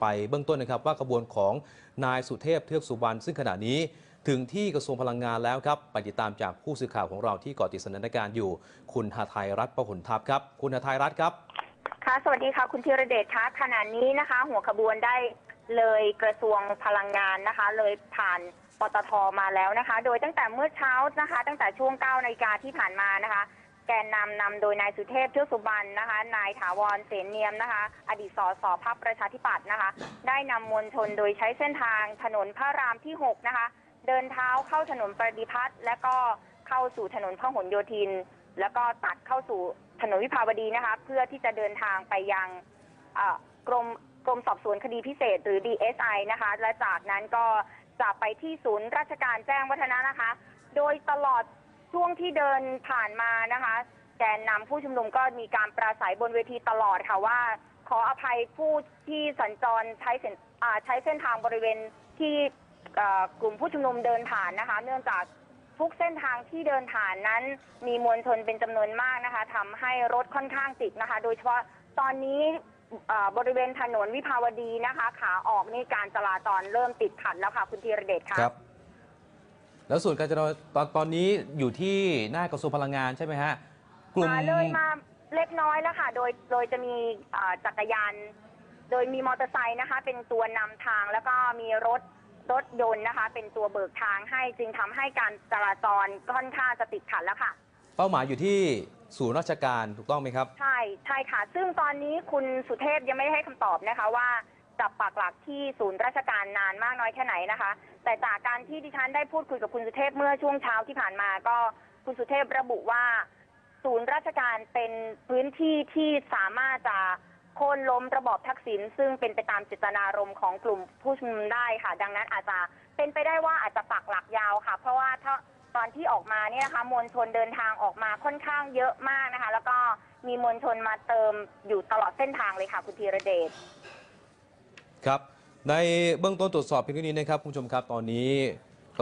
ไปเบื้องต้นนะครับว่ากระบวนของนายสุเทพเทือกสุบรรณซึ่งขณะนี้ถึงที่กระทรวงพลังงานแล้วครับไปติดตามจากผู้สื่อข่าวของเราที่เกาะติดสถานการณ์อยู่ คุณหาไทยรัฐประหลทัพครับ คุณหาไทยรัฐครับค่ะสวัสดีค่ะคุณธีรเดชคะขณะนี้นะคะ หัวขบวนได้เลยกระทรวงพลังงานนะคะ เลยผ่านปตทมาแล้วนะคะ โดยตั้งแต่เมื่อเช้านะคะ ตั้งแต่ช่วง9นาฬิกาที่ผ่านมานะคะ แกนนำนำโดยนายสุเทพเทือกสุบรรณนะคะ นายถาวรเสนเนียมนะคะ อดีตสสพักประชาธิปัตย์นะคะ ได้นำมวลชนโดยใช้เส้นทางถนนพระรามที่ 6 นะคะ เดินเท้าเข้าถนนประดิพัฒน์และก็เข้าสู่ถนนพหลโยธิน แล้วก็ตัดเข้าสู่ถนนวิภาวดีนะคะ เพื่อที่จะเดินทางไปยังกรมกรมสอบสวนคดีพิเศษหรือ DSI นะคะ และจากนั้นก็จะไปที่ศูนย์ราชการแจ้งวัฒนะนะคะ โดยตลอด ช่วงที่เดินผ่านมานะคะแกนนำผู้ชุมนุมก็มีการปราศัยบนเวทีตลอดค่ะว่าขออภัยผู้ที่สัญจรใช้เส้นใช้เส้นทางบริเวณที่กลุ่มผู้ชุมนุมเดินผ่านนะคะ เนื่องจากทุกเส้นทางที่เดินผ่านนั้น มีมวลชนเป็นจำนวนมากนะคะทำให้รถค่อนข้างติดนะคะ โดยเฉพาะตอนนี้บริเวณถนนวิภาวดีนะคะ ขาออกนี่การจราจรเริ่มติดขัดแล้วค่ะ คุณธีรเดชค่ะครับ แล้วส่วนการจราจรตอนตอนนี้อยู่ที่หน้ากระทรวงพลังงานใช่ไหมฮะกลุ่ม มาเลยมาเล็กน้อยแล้วค่ะ โดยโดยจะมีเอ่อจักรยาน โดยมีมอเตอร์ไซค์นะคะ เป็นตัวนำทางแล้วก็มีรถรถยนต์นะคะ เป็นตัวเบิกทางให้จึงทำให้การจราจรค่อนข้างจะติดขัดแล้วค่ะ เป้าหมายอยู่ที่ศูนย์ราชการถูกต้องไหมครับ ใช่ใช่ค่ะ ซึ่งตอนนี้คุณสุเทพยังไม่ได้ให้คำตอบนะคะว่า จะปักหลักที่ศูนย์ราชการนานมากน้อยแค่ไหนนะคะ แต่จากการที่ดิฉันได้พูดคุยกับคุณสุเทพเมื่อช่วงเช้าที่ผ่านมาก็คุณสุเทพระบุว่า ศูนย์ราชการเป็นพื้นที่ที่สามารถจะโค่นล้มระบอบทักษิณซึ่งเป็นไปตามเจตนารมณ์ของกลุ่มผู้ชุมนุมได้ค่ะ ดังนั้นอาจจะเป็นไปได้ว่าอาจจะปักหลักยาวค่ะ เพราะว่าถ้าตอนที่ออกมาเนี่ยนะคะมวลชนเดินทางออกมาค่อนข้างเยอะมากนะคะ แล้วก็มีมวลชนมาเติมอยู่ตลอดเส้นทางเลยค่ะคุณธีรเดช ครับ ในเบื้องต้นตรวจสอบเพียงเท่านี้นะครับคุณผู้ชมครับตอนนี้